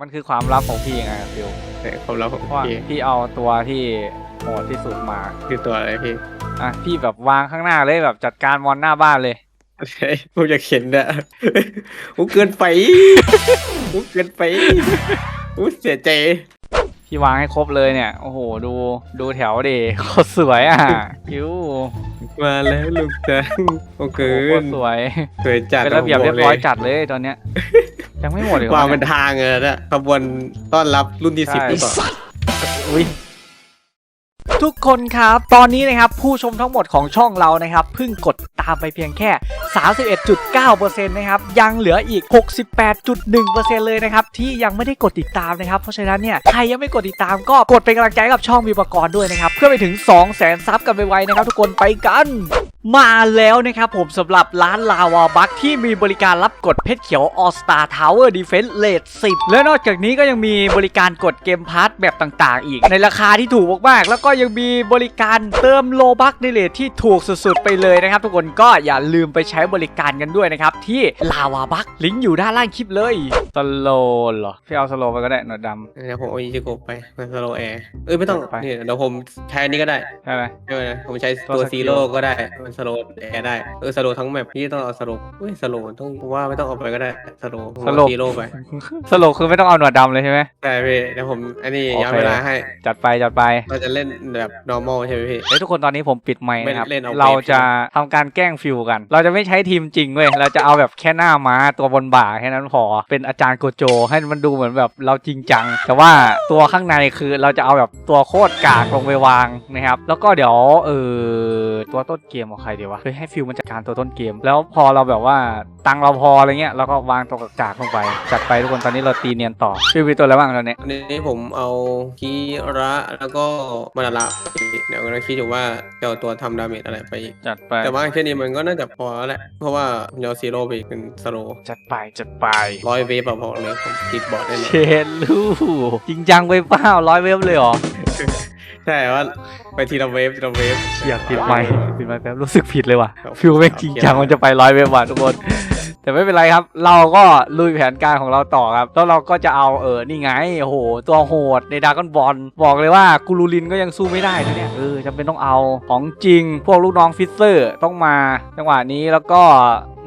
มันคือความลับของพี่ไงฟิวแต่ความลับของเพราะว่าพี่พี่เอาตัวที่โหดที่สุดมา คือตัวอะไรพี่อะพี่แบบวางข้างหน้าเลยแบบจัดการมอนหน้าบ้านเลย เฮ้ยผมอยากเห็นอะผมเกินไปผมเกินไปผมเสียใจ พี่วางให้ครบเลยเนี่ย โอ้โห ดูดูแถวดิโคตรสวยอะฟิวมาแล้วลูกจังโอ้เกิโอ้โหโคตนรสวยสวยจัดเป็นระเบียบผมเรียบร้อยลจัดเลยตอนเนี้ยยังไม่หมดอีกหรวางอเป็นเนี่ยทางเลยนะขบวนต้อนรับรุ่นที่สิบใช่หรือเปล่าอุ้ย ทุกคนครับ ตอนนี้นะครับผู้ชมทั้งหมดของช่องเรานะครับเพิ่งกดตามไปเพียงแค่ 31.9%นะครับยังเหลืออีก 68.1%เลยนะครับที่ยังไม่ได้กดติดตามนะครับ เพราะฉะนั้นเนี่ยใครยังไม่กดติดตามก็กดเป็นกำลังใจกับช่องมีประกรณ์ด้วยนะครับเพื่อไปถึง 200,000ซับกันไปไวๆนะครับ ทุกคนไปกันมาแล้วนะครับผมสำหรับร้านลาวาบัคที่มีบริการรับกดเพชรเขียว All Star Tower Defense Rate 10และนอกจากนี้ก็ยังมีบริการกดเกมพาร์ทแบบต่างๆ อีก ในราคาที่ถูกมากๆ แล้วก็ยังมีบริการเติมโลบัคในเลทที่ถูกสุดๆไปเลยนะครับ ทุกคนก็อย่าลืมไปใช้บริการกันด้วยนะครับ ที่ลาวาบัคลิงก์อยู่ด้านล่างคลิปเลยสโลเหรอพี่เอาสโลไปก็ได้หนวดดเดี๋ยวผมเอาอีจิโกะไปมันสโลแอร์เอ้ยไม่ต้องไปนี่เดี๋ยวผมใช้อันนี้ก็ได้ำใช่ไหมใช่ไหมผมใช้ตัวตัวสกิซีลโร่ก็ได้มันสโลแอร์ได้เออสโลทั้งแมปพี่ต้องเอาสโลเฮ้ยสโลต้องผมว่าไม่ต้องเอาไปก็ได้สโลสโลซีโร่ไปสโลคือไม่ต้องเอาหนวดดำเลยใช่ไหมใช่พี่เดี๋ยวผมอันนี้โอเคย้อนเวลาให้จัดไปจัดไปเราจะเล่นแบบ normal ใช่ไหมพี่ เฮ้ยทุกคนตอนนี้ผมปิดไมค์นะครับ ไม่เล่นเอาเราเวฟจะทำการแกล้งฟิวกัน เราจะไม่ใช้ทีมจริงเว้ย เราจะเอาแบบแค่หน้าม้าตัวบนบ่าแค่นั้นพอ เป็นอาจารย์โกโจ ให้มันดูเหมือนแบบเราจริงจัง แต่ว่าตัวข้างในคือเราจะเอาแบบตัวโคตรกากลงไปวางนะครับ แล้วก็เดี๋ยวเออตัวต้นเกมของใครดีวะเฮ้ยให้ฟิวมันจัดการตัวต้นเกม แล้วพอเราแบบว่าตังค์เราพออะไรเงี้ยเราก็วางตัวกากๆลงไป จัดไปทุกคนตอนนี้เราตีเนียนต่อฟิวมีตัวอะไรบ้างตอนนี้ อันนี้ผมเอาคีระแล้วก็มานาระไปอีกเดี๋ยวกำลังคิดอยู่ว่าจะเอาตัวทำดาเมจอะไรไปอีก จัดไปแต่ว่าแค่นี้มันก็น่าจะพอแล้วแหละ เพราะว่าผมจะเอาซีโร่ไปอีกเป็นสโลจัดไปจัดไปร้อยเวฟอะพอเลยผมติดบอร์ดได้เลย เชนลูกจริงจังไปเปล่าร้อยเวฟเลยเหรอใช่ว่าไปทีละเวฟทีละเวฟอยากปิดไมค์ปิดไมค์แป๊บรู้สึกผิดเลยว่ะครับฟิวแม่งจริงจังมันจะไปร้อยเวฟว่ะทุกคน แต่ไม่เป็นไรครับ เราก็ลุยแผนการของเราต่อครับ แล้วเราก็จะเอาเออนี่ไง โอ้โห ตัวโหดในดากอนบอลบอกเลยว่ากูรูลินก็ยังสู้ไม่ได้นะเนี่ย เออจำเป็นต้องเอาของจริง พวกลูกน้องฟิสเซอร์ต้องมา จังหวะนี้แล้วก็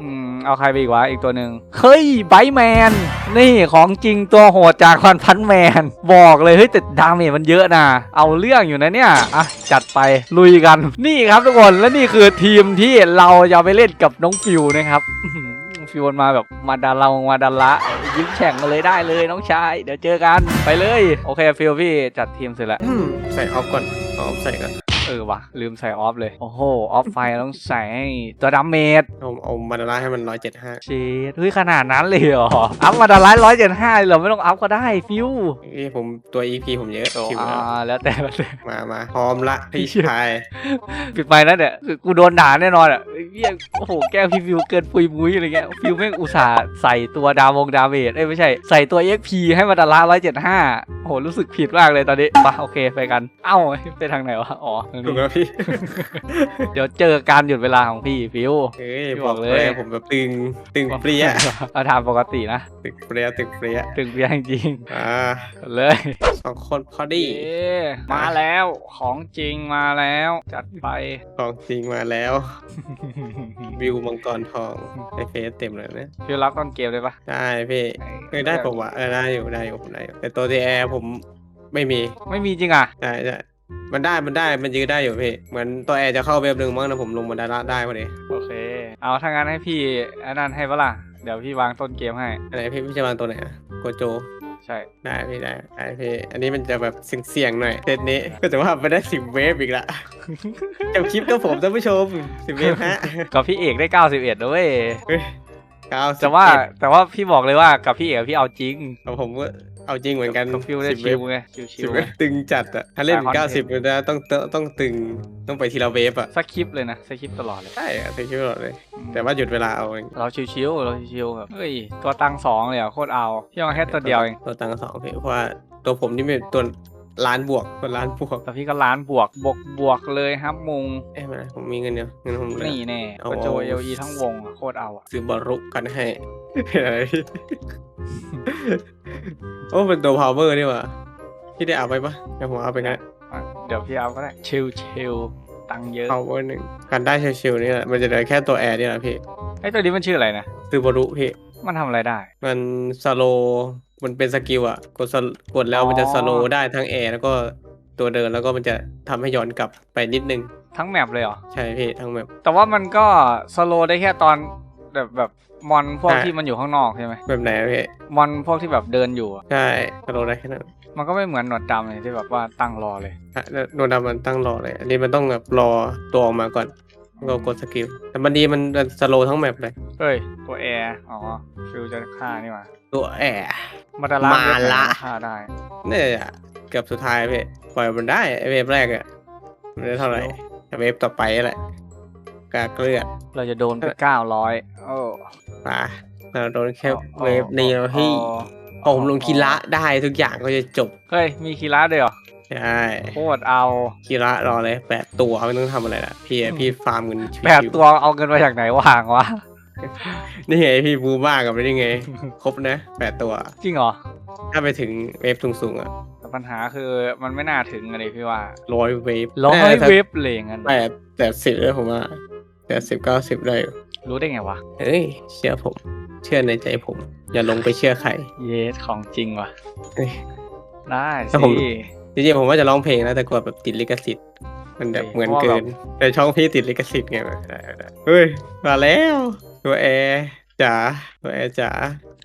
อืมเอาใครไปอีกวะอีกตัวหนึ่งเฮ้ยไบแมนนี่ของจริงตัวโหดจากพันพันแมน บอกเลยเฮ้ยแต่ดาเมจมันเยอะนะเอาเรื่องอยู่นะเนี่ยอะจัดไปลุยกันนี่ครับทุกคนและนี่คือทีมที่เราจะไปเล่นกับน้องฟิวนะครับ ฟิวมันมาแบบมาดาเรามาดาละยิ้มแฉ่งมาเลยได้เลยน้องชาย เดี๋ยวเจอกันไปเลย โอเคฟิวพี่จัดทีมเสร็จแล้วใส่ออฟก่อนเอาออฟใส่ก่อน เออว่ะลืมใส่ออฟเลย โอ้โห ออฟไฟต้องใส่ให้ตัวดาเมจเอาเอามานาระให้มันร้อยเจ็ดห้าเชดเฮ้ยขนาดนั้นเลยเหรอ อัพมาดาไลท์ร้อยเจ็ดห้าเหรอไม่ต้องอัพก็ได้ฟิวนี่ผมตัว EP ผมเยอะโอ้ชิวอ่าแล้วแล้วแต่แล้วแต่มามาพร้อมละพี่ชายปิดไปนะเนี่ยคือกูโดนด่าแน่นอนอะเฮ้ยเหี้ยโอ้โหแกล้งพี่ฟิวเกินปุยมุ้ยอะไรเงี้ยฟิวแม่งอุตส่าห์ใส่ตัวดาวงดาเมจเอ้ยไม่ใช่ใส่ตัว XP ให้มาดาลาร้อยเจ็ดห้าโอ้โหรู้สึกผิดมากเลยตอนนี้ไปะโอเคไปกัน เอ้าไปทางไหนวะอ๋อทางถูกนี้แล้วพี่เดี๋ยวเจอการหยุดเวลาของพี่ฟิว เอ้ยพี่บบออกกเลเลย ยผมแบบตึงตึงเปรี้ยเอาทำปกตินะ ตึงเปรี้ยตึงเปรี้ยถึงเพียงจริงอ่าเลยสองคนพอดีเอ๊ะมาแล้วของจริงมาแล้ว จัดไปของจริงมาแล้ว วิวมังกรทองในเฟซเต็มเลยนะฟิวรับต้นเกมเลยปะได้พี่เคยได้ผมวะเออได้อยู่ได้อยู่ผมได้อยู่แต่ตัวทีแอร์ผมไม่มีไม่มีจริงอะ ใช่ใช่ มันได้มันได้มันยืดได้อยู่พี่เหมือนตัวแอร์จะเข้าเว็บหนึ่งมั้งนะผมลงมาได้ละได้พอดีโอเค เอาถ้างั้นให้พี่อันนั้นให้ปะล่ะเดี๋ยวพี่วางต้นเกมให้อะไรพี่พี่จะวางตัวไหนอะโกโจ ใช่ ได้พี่ได้ได้พี่อันนี้มันจะแบบเสี่ยงๆหน่อยเซตนี้ก็จะว่าไปได้สิบเวฟอีกละเก็บคลิปกับผมท่านผู้ชมสิบเวฟฮะกับพี่เอกได้91ด้วยเก้าแต่ว่าแต่ว่าพี่บอกเลยว่ากับพี่เอกพี่เอาจริงเอาผมก็ เอาจริงเหมือนกันกับฟิวได้สิบเวชิฟวไงชิวชิสิบวเวฟตึงจัดอะถ้าเล่นได้เก้า content สิบมันจะต้องต้องต้องตึงต้องไปทีละเวฟอะสคริปต์เลยนะสคริปต์ตลอดเลยใช่อะตึงชิวตลอดเลย แต่ว่าหยุดเวลาเอาเองเราชิวๆเราชิวๆแบบเฮ้ยตัวตังค์สองเลยอะโคตรเอาพี่เอาแค่ตัวเดียวเองตัวตังค์สองพี่เพราะว่าตัวผมนี่เป็นตัว ล้านบวกตัวล้านบวกแต่พี่ก็ล้านบวกบวกบวกเลยครับมุงเอ๊ะมาผมมีเงินเดียวเงินผมเหลย นี่แน่เอากระโจเอลีทั้งวงอะโคตรเอาอะซื้อบอลรุกันให้อะไรโอ้เป็นตัว power นี่หว่าพี่ได้เอาไปปะเดี๋ยวผมเอาไปกันอะเดี๋ยวพี่เอาก็ได้ชิลชิลตังค์เยอะ power หนึ่งกันได้ชิวๆนี่แหละมันจะเหลือแค่ตัวแอร์นี่แหละพี่ไอ้ตัวนี้มันชื่ออะไรนะซูบารุพี่ มันทำอะไรได้ มันสโล มันเป็นสกิลอะกด slow กดแล้วมันจะอ๋อ สโลได้ทั้งแอร์แล้วก็ตัวเดินแล้วก็มันจะทำให้ย้อนกลับไปนิดนึง ทั้งแมปเลยเหรอ ใช่พี่ทั้งแบบ แต่ว่ามันก็สโลได้แค่ตอนแบบแบบมอนพวกอะ ที่มันอยู่ข้างนอกใช่ไหมแบบไหนอะพี่มอนพวกที่แบบเดินอยู่อะใช่สโลได้แค่นั้นมันก็ไม่เหมือนหนวดดำเลยที่แบบว่าตั้งรอเลย อะแล้วโนดามันตั้งรอเลยอันนี้มันต้องแบบรอตัวออกมาก่อนแล้วก็กดสกิลแต่มันดีมันสโลทั้งแมปเลยเอ้ย ตัวแอร์ อ๋อฟิวจะฆ่านี่หว่าตัวแอร์มาดารามาเว็บไหนละฆ่าได้ เนี่ยเกือบสุดท้ายพี่ปล่อยมันได้ไอ้เวฟแรกอะไม่ได้เท่าไหร่แต่เวฟต่อไปแหละกากเลือดเราจะโดนไปเก้าร้อยโอ้ป่ะเราโดนแค่เวฟเดียวที่พอผมลงคีระได้ทุกอย่างก็จะจบ เฮ้ย มีคีระด้วยเหรอ ใช่โคตรเอาคีระรอเลยแปดตัวไม่ต้องทำอะไรละพี่พี่ฟาร์มเงินชิวๆแปดตัวเอาเงินมาจากไหนวางวะ นี่ไงพี่บูมากกับนี่ไง ครบนะแปดตัว จริงเหรอ ถ้าไปถึงเวฟสูงๆอะแต่ปัญหาคือมันไม่น่าถึงอะไรพี่ว่าร้อยเวฟร้อยน่าจะเว็บเลยงั้นแปดแปดสิบเลยผมว่าแปดสิบเก้าสิบได้อยู่รู้ได้ไงวะเฮ้ยเชื่อผม เชื่อในใจผม อย่าลงไปเชื่อใคร เยสของจริงว่ะเฮ้ยได้แต่สิผมจริงๆผมว่าจะร้องเพลงนะแต่กลัวแบบติดลิขสิทธิ์มันแบบเหมือนเกิน แต่ช่องพี่ติดลิขสิทธิ์ไงแบบได้ได้เฮ้ยมาแล้ว ตัวแอร์จ๋าตัวแอร์จ๋า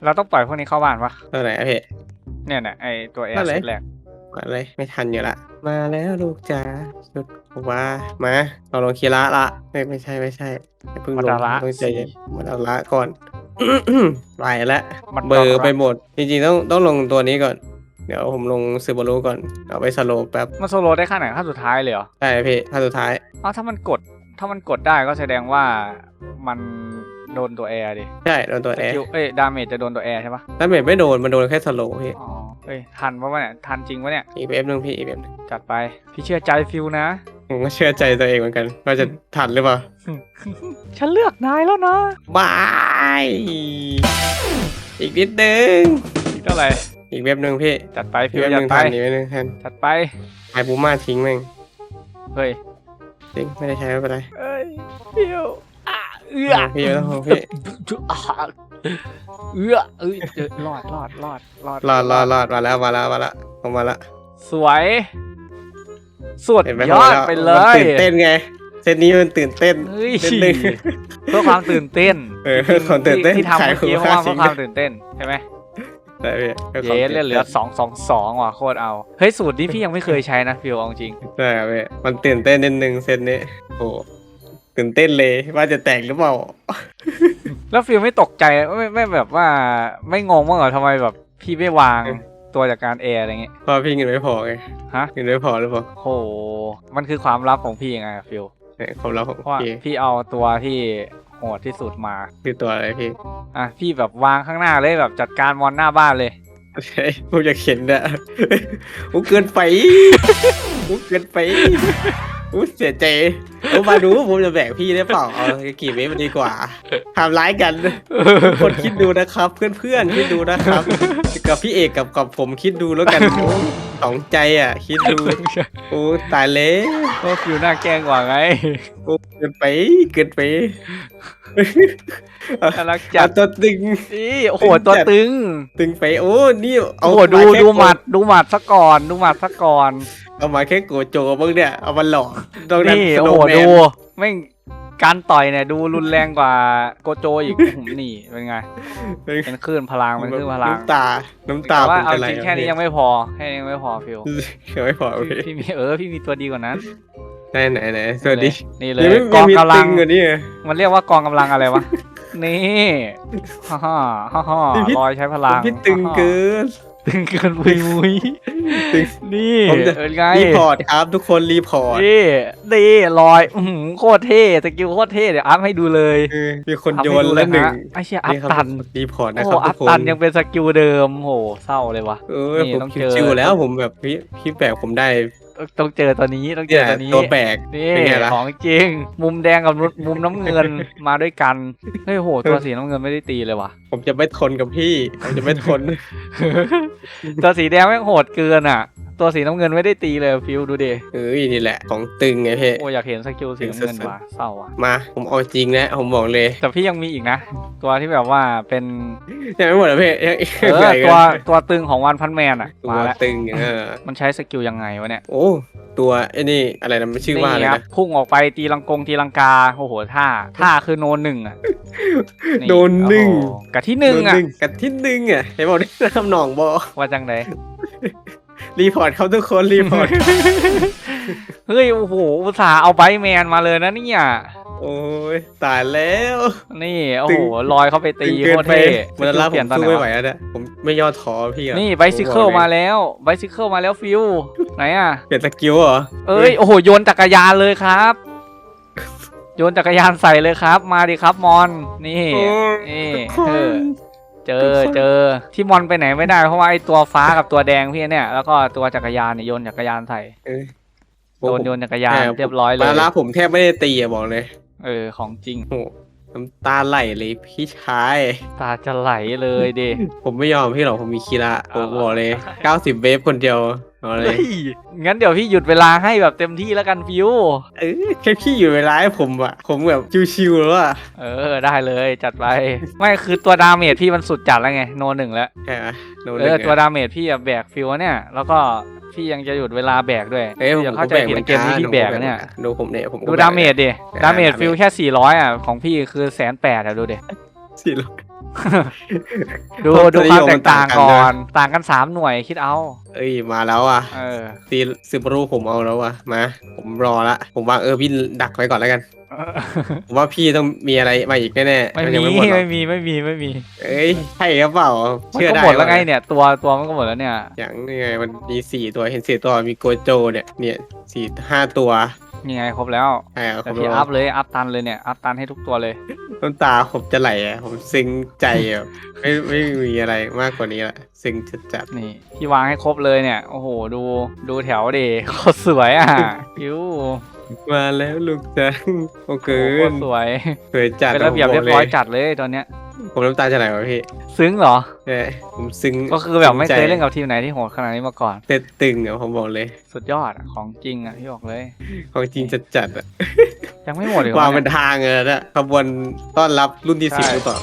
เราต้องปล่อยพวกนี้เข้าบ้านปะตัวไหนอะพี่ เนี่ยเนี่ยไอตัวแอร์อะไรชุดแรกมาเลยไม่ทันอยู่ละมาแล้วลูกจ๋าชุดว่ามาเราลงคีระละไม่ไม่ใช่ไม่ใช่อย่าเพิ่งลงต้องใจเย็นมาดาระก่อน ไปแล้วมันเบอร์ไปหมด จริงๆต้องต้องลงตัวนี้ก่อน เดี๋ยวผมลงซูบารุก่อนเอาไปสโลว์แป๊บมันโซโลได้ขั้นไหนขั้นสุดท้ายเลยเหรอได้พี่ถ้าสุดท้ายอ้าวถ้ามันกด ถ้ามันกดได้ก็แสดงว่ามันโดนตัวแอร์ดิใช่โดนตัวแอร์คิวเอ้ยดาเมจจะโดนตัวแอร์ใช่ปะถ้าเมจไม่โดน มันโดนแค่สโลว์พี่อ๋อเอ้ยทันปะวะเนี่ยทันจริงปะเนี่ยอีกเอฟหนึ่งพี่อีกเอฟหนึ่งจัดไป พี่เชื่อใจฟิวนะผมก็เชื่อใจตัวเองเหมือนกันว่าจะทันหรือเปล่าฉันเลือกนายแล้วนะบายอีกนิดนึงอีกเท่าไหร่อีกเว็บหนึ่งพี่จัดไปอีฟิกวเว็บหจัดนึ่งไปทันอีกเว็บหนึ่งทันจัดไปไอบูมาทิ้งแม่งเฮ้ย จริงไม่ได้ใช้ไม่เป็นไรเอ้ยฟิวอะเอื้อพี่ไม่ต้องห่วงพี่จุอะเอื้อเอ้ยเจอรอดรอดรอดรอดรอดรอดรอดมาแล้วมาแล้วมาแล้วผมมาละสวยสุดเห็นไหมยอดผมไปแล้วเลมันยตื่นเต้นไงเซตนี้มันตื่นเต้นเฮ้ยนิดนึงเพื่อความตื่นเต้นเออเพื่อความตื่นเต้นที่ที่ทำขายเมื่อกี้เพคุ้มราะว่าค่าเพื่อจริงความตื่นเต้นใช่ไหม ได้พี่พื่อคเย้วามตื่นเหลือสองสองสองว่ะโคตรเอา เฮ้ยสูตรนี้พี่ยังไม่เคยใช้นะฟิวเอาจริง ได้ครับพี่มันตื่นเต้นนิดนึงเซตนี้โอ้ตื่นเต้นเลยว่าจะแตกหรือเปล่า แล้วฟิวไม่ตกใจไม่ไม่แบบว่าไม่งงบ้างเหรอทำไมแบบพี่ไม่วางตัวจากการแอร์อะไรเงี้ยเพราะพี่เงินไม่พอไงฮะเงินไม่พอหรือเปล่าโหมันคือความลับของพี่ไงอะฟิวเนี่ยความลับของเพราะว่าพี่พี่เอาตัวที่ โหดที่สุดมาคือตัวอะไรพี่อะพี่แบบวางข้างหน้าเลยแบบจัดการมอนหน้าบ้านเลยใช่ผมอยากเห็นอะอู้เกินไปอู้เกินไป อู้เสียใจเอามาดูว่าผมจะแบกพี่ได้เปล่า เอากี่เมตรมันดีกว่าทำร้ายกันทุกคนคิดดูนะครับ เพื่อนๆคิดดูนะครับ กับพี่เอกกับกับผมคิดดูแล้วกันโอ้สองใจอะ คิดดู โอ้ตายเลยก็ฟิวหน้าแกล้งกว่าไงโอ้เกินไปเกินไปน่ารักจัเอาดตัวตึงนี่โอ้โหตัวตึง ตึงไปโอ้นี่โอ้เอาโหดูาแค่ดูหมัดดูหมัดซะก่อนดูหมัดซะก่อน เอามาแค่โกโจบ้างเนี่ย เอามาหลอกตรงนั้นนี่สโอ้โนโหว์แมนดูแม่งการต่อยเนี่ยดูรุนแรงกว่าโกโจอีกอื้อหือนี่เป็นไงเป็นคลื่นพลังเป็นคลื่นพลังน้ำตา น้ำตาแต่ว่าผมเอาจะไหลจริงแค่นี้ยังไม่พอแค่นี้ยังไม่พอฟิวยังไม่พอพี่พี่พี่มีเออพี่มีตัวดีกว่านั้นไหนไหนไหนสวัสดีนี่เลยังยไม่กองมีกำลัตึงงกว่านี้เหรอมันเรียกว่ากองกำลังอะไรวะนี่ฮ่าฮ่าฮ่าฮ่าพี่ลอยใช้พลังพี่ตึงเกิน ตึงเกินปุยมุยตึง นี่ผมจะ เป็นไงรีพอร์ตครับทุกคนรีพอร์ตนี่นี่ลอยอื้อหือโคตรเท่สกิลโคตรเท่เดี๋ยวอัพให้ดูเลยเออมีคนทำโยให้นดูแล้วหนึ่งะไอ้เชี่ยอัพนี่ครับตันรีพอร์ตนะโอ้ครับอัทุพกคนตันยังเป็นสกิลเดิมโหเศร้าเลยวะ เออนี่ผมต้องเจอ ชิวๆแล้วผมแบบพี่พี่แบกผมได้ ต้องเจอตัวนี้ต้องเจเนี่อยตัวนี้ตัวแบกนี่เป็นไงล่ะ ของจริง มุมแดงกับมุมน้ำเงินมาด้วยกันเฮ้ยโหตัวสีน้ำเงินไม่ได้ตีเลยว่ะ ผมจะไม่ทนกับพี่ ผมจะไม่ทน ตัวสีแดงแม่งโหดเกินอะ ตัวสีน้ำเงินไม่ได้ตีเลยฟิวดูดิเอ้ยนี่แหละ ของตึงไงพี่โอ้อยากเห็นสกิลสีน้ำเงินว่ะเศร้าอะมาผมเอาจริงนะผมบอกเลยแต่พี่ยังมีอีกนะ ตัวที่แบบว่าเป็นยังไม่หมดเลยพี่ยังเออตัวตัวตึงของวันพันแมนอะตัวมาแล้วตึงเออมันใช้สกิลยังไงวะเนี่ยโอ้ตัวไอ้นี่อะไรนะมันชื่อว่าอะไรนี่ครันะบพุ่งออกไปตีลังกงตีลังกาโอ้โหท่าท่าคือโนนหนึ่งอะโดนหนึ่งโอ้โหกับที่หนึ่งอะโดกับที่หนึ่งอะเห็นบอกได้ทำหนองบอว่าจังได รีพอร์ตเขาทุกคนรีพอร์ตเฮ้ยโอ้โหอุตส่าห์เอาไบท์แมนมาเลยนะเนี่ยโอ้ยตายแล้ว นี่โอ้ตึโหงลอยเข้าไปตีตึงโคเกินตรไปเท่มันละสผกิลเปลี่ยมนตอนไหสู้นไม่ไหววะแล้วเนี่ยผมไม่ย่อท้อพี่อะนี่ไบซิเคิลผมบอกมาเลยแล้วไบซิเคิลมาแล้วฟิวไหนอะเปลี่ยนสกิลเหรอเอ้ยโอ้โหโยนจักรยานเลยครับ โยนจักรยานใส่เลยครับ มาดิครับมอนนี่โอ้ยนี่ทุกคนเออ เจทุอกคนเจอที่มอนไปไหนไม่ได้เพราะว่าไอตัวฟ้ากับตัวแดงพี่เนี่ยแล้วก็ตัวจักรยานเนี่ยโยนจักรยานใส่เออโดนโยนจักรยานแอบเรียบร้อยเลยมาละผมแทบไม่ได้ตีอะบอกเลย เออของจริงโอ้โหน้ำตาไหลเลยพี่ชาย ตาจะไหลเลยดิผมไม่ยอมพี่หรอกผมมีคีระผเอามเหรอบอกเลย90เวฟคนเดียว เอาเลย เฮ้ยงั้นเดี๋ยวพี่หยุดเวลาให้แบบเต็มที่แล้วกันฟิว เออแค่พี่อยู่เวลาให้ผมอะผมแบบชิวๆแล้วอะเออได้เลยจัดไป ไม่คือตัวดาเมจพี่มันสุดจัดแล้วไงโนหนึ่งแล้ว ใช่ไหมโดนเออตัวดาเมจพี่อะแบกฟิวเนี่ย แล้วก็พี่ยังจะหยุดเวลาแบกด้วยเอ้ยผมอย่าเข้าใจผิดเกมนี้พี่แบกนะเนี่ย ดูผมเนี่ยผมก็ดูแบกดาเมจดิเออดาเมจดาเมจฟิวแค่ 400 อะ ของพี่คือแสนแปดอะ ดูดิ สี่ร้อย ดูความดูความนิยมแตมันกต่างต่างกันก่นะอนต่างกัน3หน่วยคิดเอา เอ้ยมาแล้วอะเออตีซูบารุผมเอาแล้วอะมาผมรอละผมว่าเออพี่ดักไว้ก่อนแล้วกันผมว่าพี่ต้องมีอะไรมาอีกแน่ๆไม่นมียังหดหรอกไม่มีไม่มีไม่มีเอ้ยใช่หรือเปล่ามันเชื่อก็ได้หมดแล้วไงาเนี่ย ตัวตัวมันก็หมดแล้วเนี่ยอย่างนี่ไงมันมีสี่ตัวเห็นสี่ตัวมีโกโจเนี่ยเนี่ยสี่ห้าตัว ยังไงครบแล้วใช่ครับผแต่มพี่รอัอพเลยอัพตันเลยเนี่ยอัพตันให้ทุกตัวเลยน้ำตาผมจะไหลอะผมซึ้งใจอะไม่ไม่มีอะไรมากกว่านี้ละซึ้งจัดนี่พี่วางให้ครบเลยเนี่ยโอ้โหดูดูแถวดิโคตรสวยอะคิวๆมาแล้วลูกจังโอเกิโคตนรสวยสวยจัดเป็นระเบียบผมเรียบร้อยลจัดเลยตอนเนี้ย ผมน้ำตาจะไหลวะพี่ซึ้งเหรอใช่ผมซึ้งก็คือแบบไม่เคยซึ้งใจเล่นกับทีมไหนที่โหดขนาดนี้มาก่อน เต็ดตึงอะผมบอกเลย สุดยอดอะของจริงอะพี่บอกเลย ของจริงจัดจัดๆอะยังไม่หมดอีกหรอวางเนี่เป็นยทางเลยนะขบวนต้อนรับรุ่นที่ใช่สิบหรือเปล่า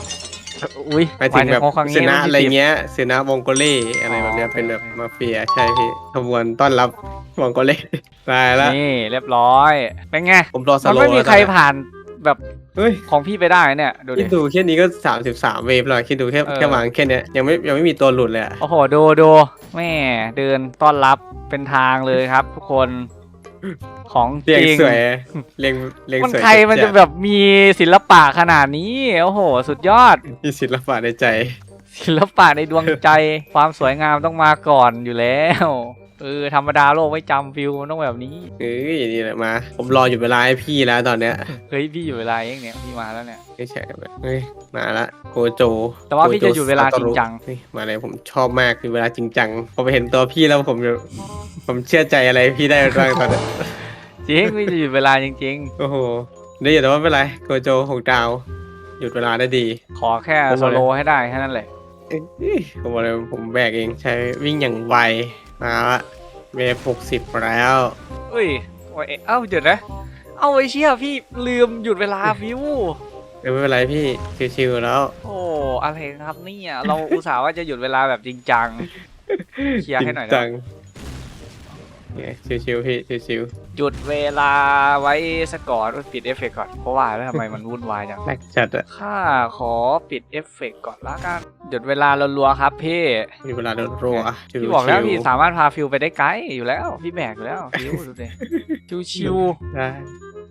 อุ้ยหมายถึงแบบโครั้งเซนะอะไรรุ่นที่สิบเงี้ยเซนะวงโกเล่อะไรแบบเนี้ยอ๋อเป็นแบบมาเฟียใช่พี่ขบวนต้อนรับวงโกเล่ตายละนี่เรียบร้อย เป็นไงผมรอสมันโลไม่มีแล้วใครตอนเนี้ยผ่านแบบ เฮ้ยของพี่ไปได้เนี่ยดูดิคิดดูแค่นี้ก็สามสิบสามเวฟแล้วคิดดูแค่เออแค่วางแค่เนี้ยยังไม่ยังไม่มีตัวหลุดเลยอะโอ้โหดูดูแม่เดินต้อนรับเป็นทางเลยครับ ทุกคนของจเรียงริงสวยเรียงเรียงมันสวยใครมันจะแบบมีศิลปะขนาดนี้โอ้โห สุดยอด มีศิลปะในใจ ศิลปะในดวงใจ ความสวยงามต้องมาก่อนอยู่แล้ว เออธรรมดาโลกไม่จำฟิลมันต้องแบบนี้ เอ้ยนี่แหละมา ผมรออยู่เวลาให้พี่แล้วตอนเนี้ยเฮ้ยพี่อยู่เวลาเองเนี่ยพี่มาแล้วเนี่ยไม่ใช่แบบเฮ้ยมาละโกโจแต่ว่าพี่โกโจะหยุดเวลาจริงจังเฮ้ยมาเลยผมชอบมากคือเวลาจริงจังผมเห็นตัวพี่แล้วผมจะผมเชื่อใจอะไรพี่ได้บ้างตอนเนี้ยจริงพี่จะหยุดเวลาจริงโอ้โหนี่อย่าแต่ว่าไม่เป็นไรโกโจหกดาว หยุดเวลาได้ดี ๆ ขอแค่ผมโซบอกเลยโลให้ได้แค่นั้นแหละ เอ้ยผมบอกเลยผมแบกเองใช้วิ่งอย่างไว มาละเวฟหกสิบแล้วเอ้ยโอ้ยเอ้าหยุดนะ เอาไอ้เชี่ยพี่ลืมหยุดเวลาฟิวเออไม่เป็นไรพี่ชิวๆแล้ว โอ้อะไรครับเนี่ยเราอุตส่าห์ว่าจะหยุดเวลาแบบจริงจังเคลียร์ให้หน่อยนะ จริงจัง เนี่ยชิวๆพี่ชิวหยุดเวลาไว้สกก่อนปิดเอฟเฟกต์ก่อน เพราะว่าแล้วทำไมมันวุ่นวายจัง ๆแบกจัดอะข้าขอปิดเอฟเฟกต์ก่อนละกัน หยุดเวลารัวๆครับพี่ มีเวลาโดนรัวชิวๆพี่บอกแล้วพี่สามารถพาฟิวไปได้ไกลอยู่แล้ว พี่แบกอยู่แล้วฟิวดูดิ ชิวได้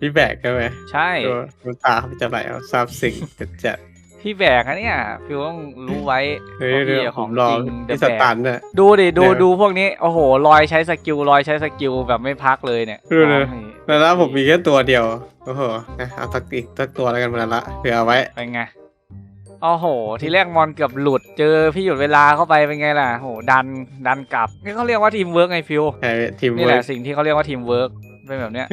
พี่แบกใช่ไหมๆใช่ ตัวน้ำตาเขาจะไหลเอาซาบซึ้งจัดจัด พี่แบกอะเนี่ยฟิวต้องรู้ไว้ๆเฮ้ยว่าเดี๋พี่ยวอะผของมรอจริงเดพี่อะสแบกตันน่ะดูดิดูเดี๋ยวดูพวกนี้โอ้โหลอยใช้สกิลลอยใช้สกิลแบบไม่พักเลยเนี่ยดูเลยนี่แล้วแล้วผมมีแค่ตัวเดียวโอ้โหนะเอาสักอีกสักตัวแล้วกันมาละเผื่อเอาไว้เป็นไงโอ้โห ทีแรกมอนเกือบหลุดเจอพี่หยุดเวลาเข้าไปเป็นไงล่ะโหดันดันกลับนี่เขาเรียกว่าทีมเวิร์กไงฟิวใช่ทีมนี่เวิแหร์ละกสิ่งที่เขาเรียกว่าทีมเวิร์กเป็นแบบเนี้ย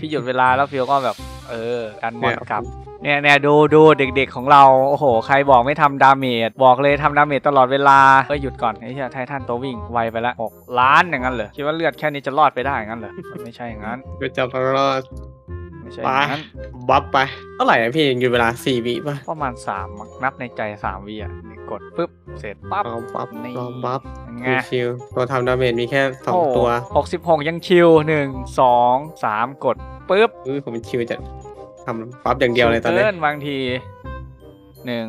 พี่หยุดเวลาแล้วฟิวก็แบบ เออดันมอนกลับ เนี่ยเนี่ยดูดูเด็กๆของเรา โอ้โห ใครบอกไม่ทำดาเมจ บอกเลยทำดาเมจตลอดเวลาก็หยุดก่อนไอ้เหี้ยไททันตัววิ่งไวไปละหกล้านอย่างนั้นเหรอคิดว่าเลือดแค่นี้จะรอดไปได้อย่างนั้นเหรอไม่ใช่อย่างนั้นก็จะรอดไม่ใช่อไปย่างนั้นบัฟไปเท่าไหร่นะพี่อยู่เวลาสี่วิป่ะประมาณสามมั้งนับในใจสามวิอะนี่กดปุ๊บเสร็จปั๊บลองบัฟนี่ลองบัฟไงชิวๆตัวทำดาเมจมีแค่สองตัวหกสิบหกยังชิวหนึ่งสองสามกดปุ๊บอุ้ยผมชิวจะ ทำปั๊บอย่างเดียวเลยตอนนี้นบางทีหนึ่ง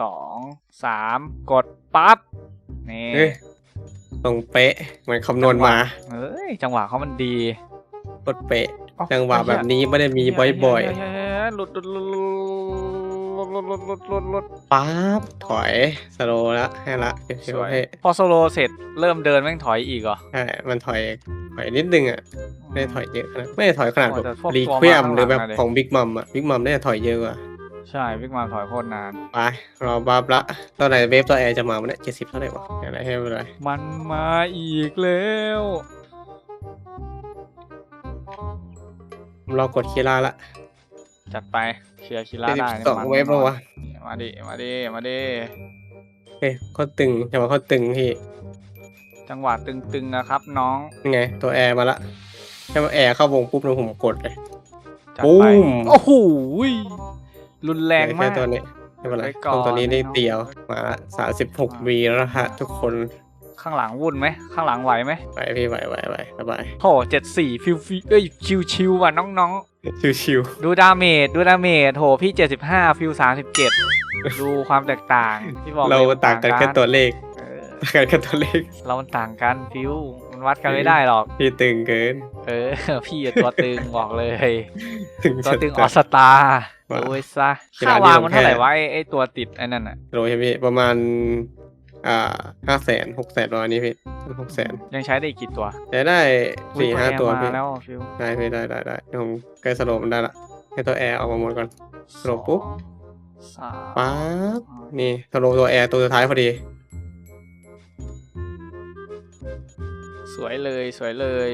สองสามกดปั๊บนี่ตรงเป๊ะเหมือนคำนวณมาเอ้ยจังหวะเขามันดีกดเป๊ะ จังหวะแบบนี้ไม่ได้มีบ่อยๆหลุดหลุดหลุดหลุดหลุดหลุดปั๊บถอยสโลละให้ละเพอสโลเสร็จเริ่มเดินแม่งถอยอีกเหรอใช่มันถอยถอยนิดนึงอะ ไม่ได้ถอยเยอะขนาดไม่ได้ถอยขนาดโอ้แบบแต่พวกรีตัวเควมมาข้างหลังหรือแบบอะดิ ของบิ๊กมัมอะบิ๊กมัมน่าจะถอยเยอะกว่าใช่พิกมาถอยโคตรนาน ไปรอบัฟละตอนไหนเวฟตัวแอร์จะมาวันนี้เจ็ดสิบเท่าไหร่วะอะไรให้ไปเลยมันมาอีกแล้ว ผมรอกดคีราละจัดไปเคลียร์คิล่าเจ็ดสิได้บนี่สองมันเวฟแล้ววะมาดิมาดิมาดิเฮ้ยเขาตึงจังหวะเขาตึงพี่จังหวะตึงๆนะครับน้องนี่ไงตัวแอร์มาละ แค่ว่าแอร์เข้าวงปุ๊บแล้วผมกดเลยจัดปุ้ไปมโอ้โหยรุนแรงมาแค่ก ตัวนี้ไม่เป็นไรไว้ก่อน ต้องตัวนี้ได้เนาะเดียวมาละสามสิบหกวีแล้วนะฮะทุกคนข้างหลังวุ่นไหม ข้างหลังไหวไหมไหวพี่ไหวไหวไหวสบายโถเจ็ดสี่ฟิวฟิวเอ้ยชิวชิวๆว่ะน้องชิวๆ ดูดาเมจดูดาเมจโถพี่เจ็ดสิบห้าฟิวสามสิบเจ็ดดูความแตกต่างที่บอกๆเราลยมันต่างกันแค่ตัวเลขเออ ต่างกันแค่ตัวเลขเรามันต่างกันฟิว มันวัดกันไม่ได้หรอก พี่ตึงเกิน เออ พี่อะตัวตึงบอกเลยถึงตัวตึงอจะอสตาว่าโอ้ยซะกีฬาค่าวางที่มันลงแค่เท่าไหร่วะไอ้ไอ้ตัวติดไอ้นั่นอะโลใช่ไหมพี่ประมาณ อ่าห้าแสนหกแสนประมาณนี้พี่หกแสนยังใช้ได้อีกกี่ตัวจะได้อุ๊ยสี่ห้าตัวแอร์พี่มาแล้วฟิวได้พี่ได้ได้ได้เดี๋ยวผมใกล้สโลว์มันได้ละให้ตัวแอร์ออกมาหมดก่อนสโลว์ปุ๊บสามป๊าบนี่สโลว์ตัวแอร์ตัวสุดท้ายพอดี สวยเลยสวยเลย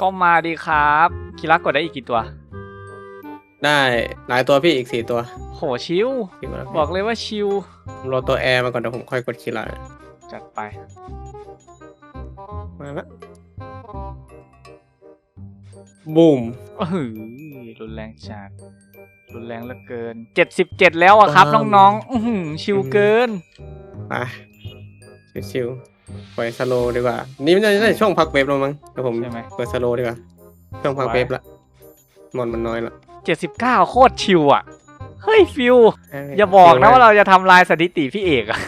ก็มาดีครับคิรักกดได้อีกกี่ตัว ได้หลายตัวพี่อีกสี่ตัวโหชิวอีกแล้วพี่บอกเลยว่าชิว ผมรอตัวแอร์มาก่อนเดี๋ยวผมค่อยกดคีย์ไลน์จัดไป มาละบูม เออรุนแรงจัดรุนแรงเหลือเกินเจ็ดสิบเจ็ดแล้วอะครับน้องๆอื้อหือชิวเกินไปชิวๆ ปล่อยสโลว์ดีกว่า นี่มันจะได้ช่วงพักเวฟแล้วมั้งเดี๋ยวผมใช่ไหม เปิดสโลว์ดีกว่า ช่วงพักเวฟละมอนมันน้อยละเจ็ดสิบเก้าโคตรชิวอะ เฮ้ยฟิว อย่าบอกนะว่าเราจะทำลายสถิติพี่เอกอะ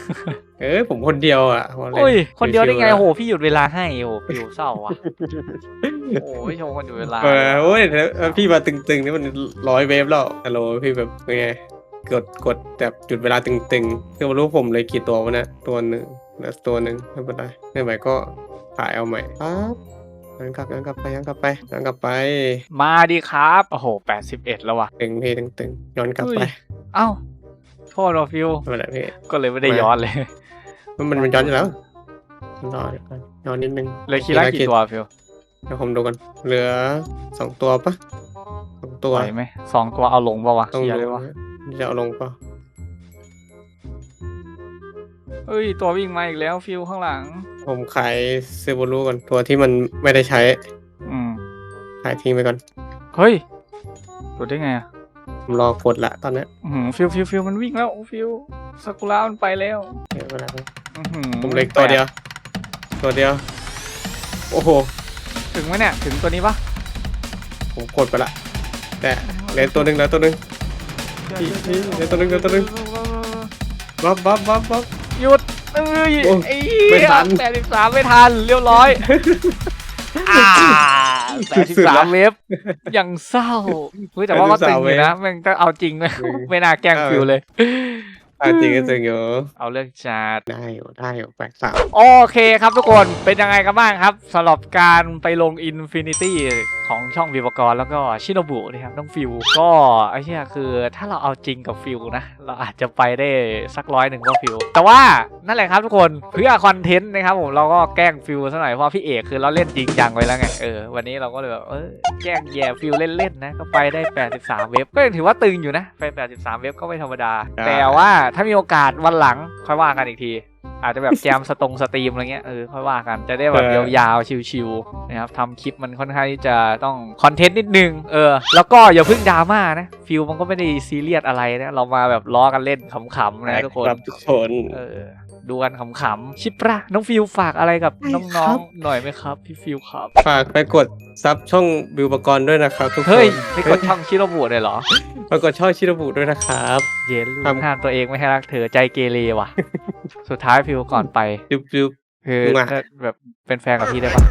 เออผมคนเดียวอะพอเล่น โอ้ย คนเดียวได้ไงชิวๆโหพี่หยุดเวลาให้โหฟิวเศร้าอะโอ้ยโชว์คนหยุดเวลา เออโอ้ยแล้วพี่มาตึงๆนี่มันร้อยเวฟแล้วฮัลโหลพี่แบบเป็นไงกดกดแบบจุดเวลาตึงๆคือมารู้ผมเลยกี่ตัววะเนี่ยตัวหนึ่ง แล้วตัวหนึ่งไม่เป็นไรไม่ไหวก็ถ่ายเอาใหม่ปั๊บย้อนกลับย้อนกลับไปย้อนกลับไปย้อนกลับไป มาดีครับ โอ้โหแปดสิบเอ็ดแล้วว่ะตึงพี่ตึงตึงย้อนกลับไปเฮ้ยเอ้าโทษเราฟิวไม่เป็นไรพี่ก็เลยไม่ได้ย้อนเลย มันมันมันย้อนอยู่แล้วรอเดี๋ยวก่อนย้อนนิดนึงเลยคิดละกี่ตัวฟิวเดี๋ยวผมดูกันเหลือสองตัวปะสองตัวไหวไหมสองตัวเอาลงปะวะต้องเคลียร์ดูเลยวะนะจะเอาลงปะ เอ้ย ตัววิ่งมาอีกแล้วฟิวข้างหลัง ผมขายเซบูรุก่อนตัวที่มันไม่ได้ใช้ อืม ขายทิ้งไปก่อน เฮ้ยหลุดได้ไงอะผมรอกดละตอนเนี้ยอื้อหือฟิวฟิวฟิวมันวิ่งแล้วฟิวซากุระมันไปแล้วเดี๋ยวเวลาอื้อหือผมเหล็กตัวเดียว ตัวเดียว โอ้โห ถึงไหมเนี่ย ถึงตัวนี้ปะผมกดไปละ แต่เหลือตัวหนึ่งแล้วตัวหนึ่ง อีกนิดเดี๋ยวตัวหนึ่งเดี๋ยวตัวหนึ่งบัฟบัฟบัฟบัฟ หยุดเอ้ยโอ้ไอ้ไม่ทัน แปดสิบสามไม่ทัน เรียบร้อยอ่าแปดสิบสุดสาละมเวฟอย่างเศร้าเฮ้ยแต่ว่าก็ตึงอยู่นะแม่งต้องเอาจริงนะอืมไม่น่าแกล้งเออฟิวเลย อะจริงก็จริงอยู่เอาเรื่องจัดได้อยู่ได้อยู่แปลกสามโอเคครับทุกคนเป็นยังไงกันบ้างครับสำหรับการไปลง Infinity ของช่องวิวกรแล้วก็ชิโนบุนะครับน้องฟิวก็ไอ้เชี่ยคือถ้าเราเอาจริงกับฟิวนะ เราอาจจะไปได้สักร้อยหนึ่งว่าฟิว แต่ว่านั่นแหละครับทุกคนเพื่อคอนเทนต์นะครับผมเราก็แกล้งฟิวซะหน่อยเพราะพี่เอกคือเราเล่นจริงจังไว้แล้วไงเออวันนี้เราก็เลยแบบเออแกล้งแย่ฟิวเล่นๆนะก็ไปได้ 83 เว็บก็ยังถือว่าตึงอยู่นะไป 83 เว็บก็ไม่ธรรมดา แต่ว่าถ้ามีโอกาสวันหลังค่อยว่ากันอีกที อาจจะแบบแจมสตรงสตรีมอะไรเงี้ยเออค่อยว่ากันจะได้แบบยาวๆชิวๆนะครับทำคลิปมันค่อนข้างที่จะต้องคอนเทนต์นิดนึงเออแล้วก็อย่าเพิ่งดราม่านะฟิลมันก็ไม่ได้ซีเรียสอะไรนะเรามาแบบล้อกันเล่นขำๆนะทุกคนครับทุกคนเออ ดูกันขำๆ ชิปะน้องฟิลฝากอะไรกับได้น้ครัองบๆหน่อยไหมครับ พี่ฟิลครับ ฝากไปกดซับช่องบิวปกรณ์ด้วยนะครับทุกคนเฮ้ยไม่กดช่องชิโรบุเลยเหรอ ไปกดช่องชิโรบุด้วยนะครับ เย็นลูครับกห้ามตัวเองไม่ให้รักเธอใจเกเรว่ะ สุดท้ายฟิลก่อนไป จุ๊บจุ๊บ คือมาถ้าแบบเป็นแฟนกับพี่ได้ปะ